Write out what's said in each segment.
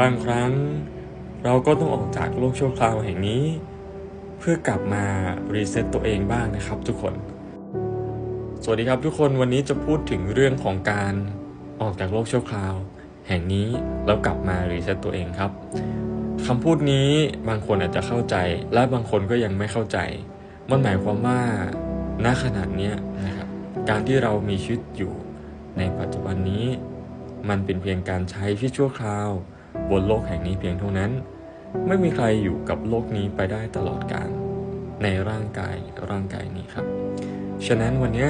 บางครั้งเราก็ต้องออกจากโลกชั่วคราวแห่งนี้ เพื่อกลับมารีเซ็ตตัวเองบ้างนะครับทุกคน สวัสดีครับทุกคนวันนี้จะพูดถึงเรื่องของการออกจากโลกชั่วคราว แห่งนี้แล้วกลับมารีเซ็ตตัวเองครับคำพูดนี้บางคนอาจจะเข้าใจ และบางคนก็ยังไม่เข้าใจ มันหมายความว่าณขนาดนี้นะครับการที่เรามีชีวิตอยู่ในปัจจุบันนี้ มันเป็นเพียงการใช้ชีวิตชั่วคราว บนโลกแห่งนี้เพียงเท่านั้น ไม่มีใครอยู่กับโลกนี้ไปได้ตลอดกาลในร่างกายร่างกายนี้ครับ ฉะนั้นวันนี้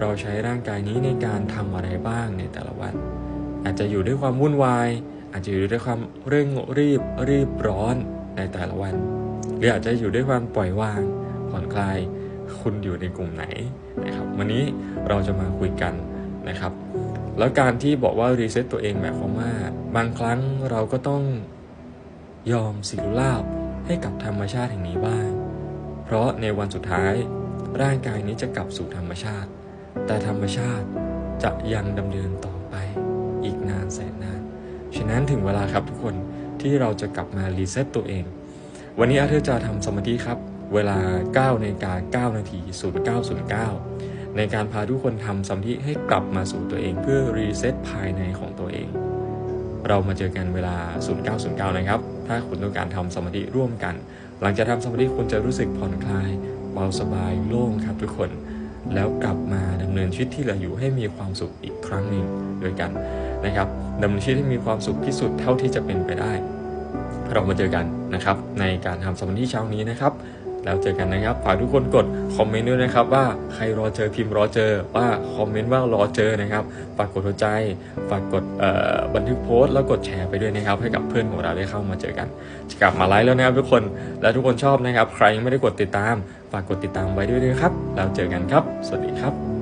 เราใช้ร่างกายนี้ในการทำอะไรบ้างในแต่ละวัน อาจจะอยู่ด้วยความวุ่นวาย อาจจะอยู่ด้วยความเร่งรีบรีบร้อนในแต่ละวัน หรืออาจจะอยู่ด้วยความปล่อยวางผ่อนคลายคุณอยู่ในกลุ่มไหนนะครับ วันนี้เราจะมาคุยกันนะครับ แล้วการที่บอกว่ารีเซ็ตตัวเองหมายความว่า บางครั้งเราก็ต้องยอมสิรุราบให้กับธรรมชาติแห่งนี้บ้าง เพราะในวันสุดท้าย ร่างกายนี้จะกลับสู่ธรรมชาติ แต่ธรรมชาติจะยังดำเนินต่อไปอีกนานแสนนาน ฉะนั้นถึงเวลาครับทุกคนที่เราจะกลับมารีเซ็ตตัวเอง วันนี้อาเธอร์จะทำสมาธิครับ เวลา9นาฬิกา9นาที0909 ในการพาทุกคนทำสมาธิให้กลับมาสู่ตัวเองเพื่อรีเซ็ตภายในของตัวเอง เรามาเจอกันเวลา 0909 นะครับ ถ้าคุณต้องการทำสมาธิร่วมกัน หลังจากทำสมาธิคุณจะรู้สึกผ่อนคลายเบาสบายโล่งครับทุกคน แล้วกลับมาดำเนินชีวิตที่เหลืออยู่ให้มีความสุขอีกครั้งหนึ่งด้วยกันนะครับดำเนินชีวิตให้มีความสุขที่สุดเท่าที่จะเป็นไปได้ เรามาเจอกันนะครับ ในการทำสมาธิเช้านี้นะครับ แล้วเจอกันนะครับ ฝากทุกคนกดคอมเมนต์ด้วยนะครับว่าใครรอเจอพิมพ์รอเจอว่าคอมเมนต์ว่ารอเจอนะครับฝากกดหัวใจ ฝากกดบันทึกโพสต์แล้วกดแชร์ไปด้วยนะครับ ให้กับเพื่อนของเราได้เข้ามาเจอกันจะกลับมาไลฟ์แล้วนะครับทุกคนและทุกคนชอบนะครับ ใครยังไม่ได้กดติดตาม ฝากกดติดตามไว้ด้วยนะครับแล้วเจอกันครับ สวัสดีครับ